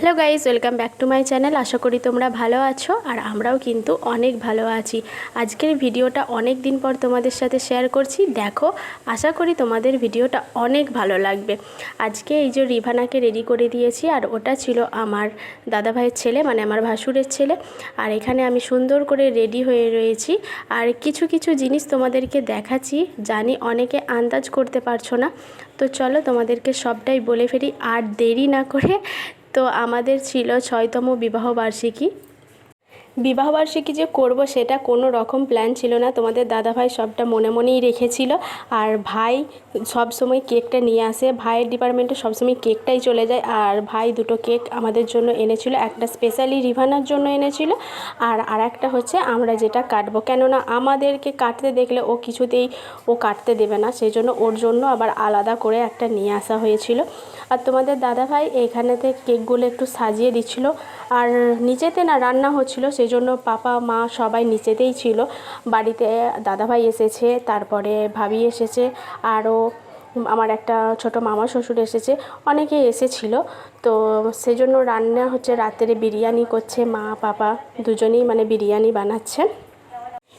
Hello guys welcome back to my channel. আশা করি তোমরা ভালো আছো আর আমরাও কিন্তু অনেক ভালো আছি। আজকের ভিডিওটা অনেক দিন পর তোমাদের সাথে শেয়ার করছি। দেখো, আশা করি তোমাদের ভিডিওটা অনেক ভালো লাগবে। আজকে এই যে রিভানাকে রেডি করে দিয়েছি আর ওটা ছিল আমার দাদাভাইয়ের ছেলে মানে আমার ভাসুরের ছেলে। আর এখানে আমি সুন্দর করে রেডি হয়ে রয়েছি। আর কিছু কিছু জিনিস তোমাদেরকে দেখাচ্ছি। জানি অনেকে আন্দাজ করতে পারছ না। তো চলো তোমাদেরকে সবটাই বলে ফেলি। আর দেরি না করে তো আমাদের ছিল ছয়তম বিবাহবার্ষিকী বিবাহবার্ষিকী যে করব সেটা কোনো রকম প্ল্যান ছিল না। তোমাদের দাদাভাই সবটা মনে মনেই রেখেছিল। আর ভাই সব সময় কেকটা নিয়ে আসে। ভাইয়ের ডিপার্টমেন্টে সবসময় কেকটাই চলে যায়। আর ভাই দুটো কেক আমাদের জন্য এনেছিল। একটা স্পেশালি রিভানার জন্য এনেছিল। আর আর একটা হচ্ছে আমরা যেটা কাটবো। কেননা আমাদেরকে কাটতে দেখলে ও কিছুতেই ও কাটতে দেবে না। সেই জন্য ওর জন্য আবার আলাদা করে একটা নিয়ে আসা হয়েছিল। আর তোমাদের দাদাভাই এখানেতে কেকগুলো একটু সাজিয়ে দিচ্ছিল। আর নিচেতে না রান্না হচ্ছিল সেই জন্য পাপা, মা সবাই নিচেতেই ছিল। বাড়িতে দাদাভাই এসেছে, তারপরে ভাবি এসেছে, আরও আমার একটা ছোট মামা শ্বশুর এসেছে, অনেকে এসেছিল। তো সেই জন্য রান্না হচ্ছে, রাত্রে বিরিয়ানি করছে মা, পাপা, দুজনেই মানে বিরিয়ানি বানাচ্ছে।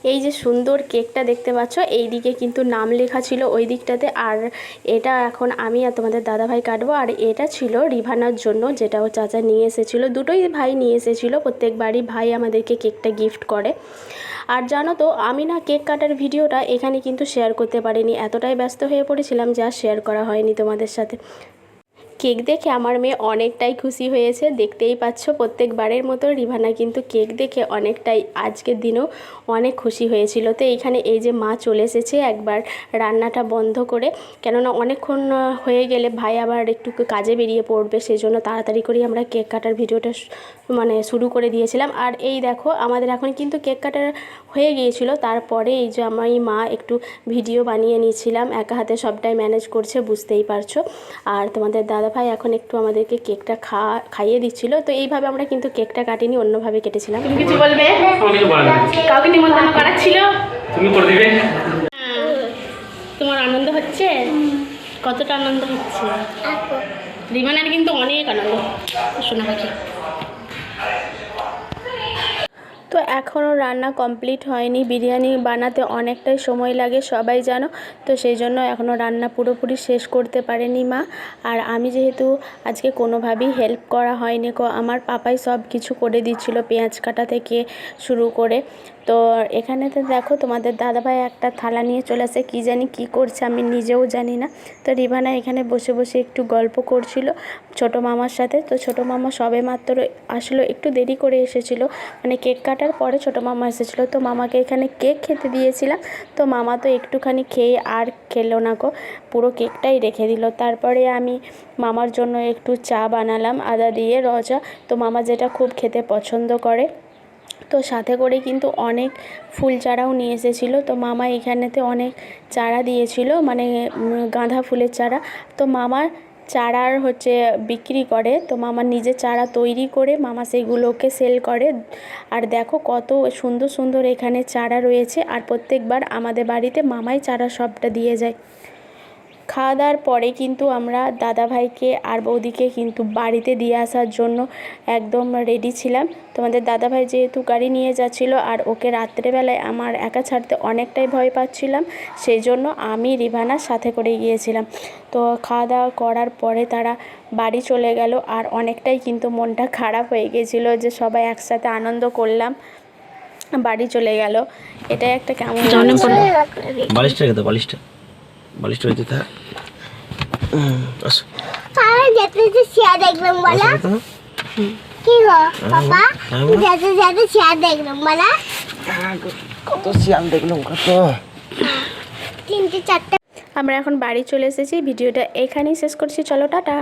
এই যে সুন্দর কেকটা দেখতে পাচ্ছ এই দিকে কিন্তু নাম লেখা ছিল ওই দিকটাতে। আর এটা এখন আমি আর তোমাদের দাদাভাই কাটবো। আর এটা ছিল রিভানার জন্য, যেটা ও চাচা নিয়ে এসেছিল। দুটোই ভাই নিয়ে এসেছিল, প্রত্যেকবারই ভাই আমাদেরকে কেকটা গিফট করে। আর জানো তো, আমি না কেক কাটার ভিডিওটা এখানে কিন্তু শেয়ার করতে পারিনি। এতটাই ব্যস্ত হয়ে পড়েছিলাম যা শেয়ার করা হয়নি তোমাদের সাথে। কেক দেখে আমার মেয়ে অনেকটাই খুশি হয়েছে। দেখতেই পাচ্ছ প্রত্যেকবারের মতো রিভানা কিন্তু কেক দেখে অনেকটাই আজকের দিনেও অনেক খুশি হয়েছিল। তো এইখানে এই যে মা চলে এসেছে একবার রান্নাটা বন্ধ করে। কেননা অনেকক্ষণ হয়ে গেলে ভাই আবার একটু কাজে বেরিয়ে পড়বে সেই জন্য তাড়াতাড়ি করেই আমরা কেক কাটার ভিডিওটা মানে শুরু করে দিয়েছিলাম। আর এই দেখো আমাদের এখন কিন্তু কেক কাটার হয়ে গিয়েছিল। তারপরে এই যে আমি, মা একটু ভিডিও বানিয়ে নিয়েছিলাম। একা হাতে সবটাই ম্যানেজ করছে, বুঝতেই পারছ। আর তোমাদের দাদা ভাই এখন একটু আমাদেরকে কেকটা খা খাইয়ে দিচ্ছিল। তো এইভাবে আমরা কিন্তু কেকটা কাটিনি অন্যভাবে কেটেছিলাম। তুমি কিছু বলবে? কাউকে নিমন্ত্রণ করাচ্ছিল? তুমি করে দিবে। তোমার আনন্দ হচ্ছে? কতটা আনন্দ হচ্ছে? রিমানের কিন্তু অনেক আনন্দ। শোনা পাখি তো এখনও রান্না কমপ্লিট হয়নি। বিরিয়ানি বানাতে অনেকটাই সময় লাগে, সবাই জানো। তো সেই জন্য এখনও রান্না পুরোপুরি শেষ করতে পারেনি মা। আর আমি যেহেতু আজকে কোনোভাবেই হেল্প করা হয়নি কো, আমার পাপাই সব কিছু করে দিচ্ছিল পেঁয়াজ কাটা থেকে শুরু করে। তো এখানে তো দেখো তোমাদের দাদাভাই একটা থালা নিয়ে চলে আসে, কী জানি কী করছে আমি নিজেও জানি না। তো রিভানা এখানে বসে বসে একটু গল্প করছিল ছোটো মামার সাথে। তো ছোটো মামা সবে মাত্র আসলো, একটু দেরি করে এসেছিল। মানে কেক কাটার পরে ছোটো মামা এসেছিল। তো মামাকে এখানে কেক খেতে দিয়েছিলাম। তো মামা তো একটুখানি খেয়ে আর খেলো না গো। পুরো কেকটাই রেখে দিল। তারপরে আমি মামার জন্য একটু চা বানালাম, আদা দিয়ে রজা। তো মামা যেটা খুব খেতে পছন্দ করে। তো সাথে করে কিন্তু অনেক ফুল চারাও নিয়ে এসেছিল। তো মামা এখানেতে অনেক চারা দিয়েছিল মানে গাঁদা ফুলের চারা। তো মামার চারার হচ্ছে বিক্রি করে, তো মামার নিজে চারা তৈরি করে মামা সেগুলোকে সেল করে। আর দেখো কত সুন্দর সুন্দর এখানে চারা রয়েছে, আর প্রত্যেকবার আমাদের বাড়িতে মামাই চারা সবটা দিয়ে যায়। খাওয়া দাওয়ার পরে কিন্তু আমরা দাদাভাইকে আর বৌদিকে কিন্তু বাড়িতে দিয়ে আসার জন্য একদম রেডি ছিলাম। তোমাদের দাদাভাই যেহেতু গাড়ি নিয়ে যাচ্ছিল আর ওকে রাত্রেবেলায় আমার একা ছাড়তে অনেকটাই ভয় পাচ্ছিলাম সেই জন্য আমি রিভানার সাথে করে গিয়েছিলাম। তো খাওয়া দাওয়া করার পরে তারা বাড়ি চলে গেল আর অনেকটাই কিন্তু মনটা খারাপ হয়ে গেছিল যে সবাই একসাথে আনন্দ করলাম বাড়ি চলে গেল। এটাই একটা কেমন মনে বালিশটা। বালিশটা হইতে থাক আসো। পাপা যেতে যেতে শেয়ার দেখলাম বলা। কি গো পাপা? হ্যাঁ যেতে যেতে শেয়ার দেখলাম বলা। কত শিয়াল দেখলাম কত। তিনটে চারটে। আমরা এখন বাড়ি চলে এসেছি ভিডিওটা এখানেই শেষ করছি চলো টাটা।